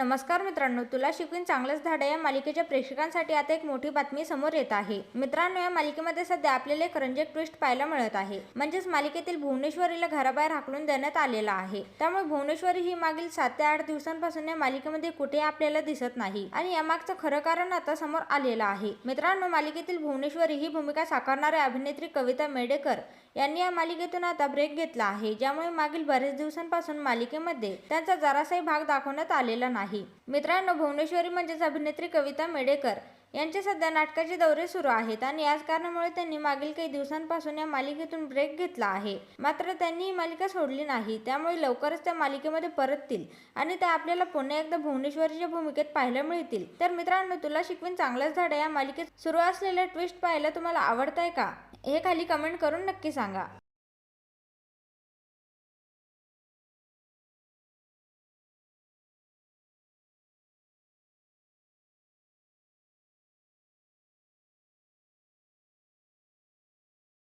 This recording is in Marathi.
नमस्कार मित्रांनो तुला शिकवीन चांगलंच धाडे. या मालिकेच्या प्रेक्षकांसाठी आता एक मोठी बातमी समोर येत आहे. मित्रांनो या मालिकेमध्ये सध्या आपल्याला एक रंजक ट्विस्ट पाहायला मिळत आहे. म्हणजेच मालिकेतील भुवनेश्वरीला घराबाहेर हाकलून देण्यात आलेला आहे. त्यामुळे भुवनेश्वरी ही मागील सात ते आठ दिवसांपासून या मालिकेमध्ये कुठे आपल्याला दिसत नाही. आणि यामागचं खरं कारण आता समोर आलेलं आहे. मित्रांनो मालिकेतील भुवनेश्वरी ही भूमिका साकारणाऱ्या अभिनेत्री कविता मेडेकर यांनी या मालिकेतून आता ब्रेक घेतला आहे ज्यामुळे मागील बरेच दिवसांपासून मालिकेमध्ये त्यांचा जरासाही भाग दाखवण्यात आलेला नाही. मित्रांनो भुवनेश्वरी म्हणजेच अभिनेत्री कविता मेडेकर यांचे सध्या नाटकाचे दौरे सुरू आहेत आणि याच कारणामुळे त्यांनी मागील काही दिवसांपासून या मालिकेतून ब्रेक घेतला आहे. मात्र त्यांनी ही मालिका सोडली नाही त्यामुळे लवकरच त्या मालिकेमध्ये परततील आणि त्या आपल्याला पुन्हा एकदा भुवनेश्वरीच्या भूमिकेत पाहायला मिळतील. तर मित्रांनो तुला शिकवीन चांगलंच झाड या मालिकेत सुरू असलेल्या ट्विस्ट पाहायला तुम्हाला आवडत आहे का? हे खाली कमेंट करून नक्की सांगा.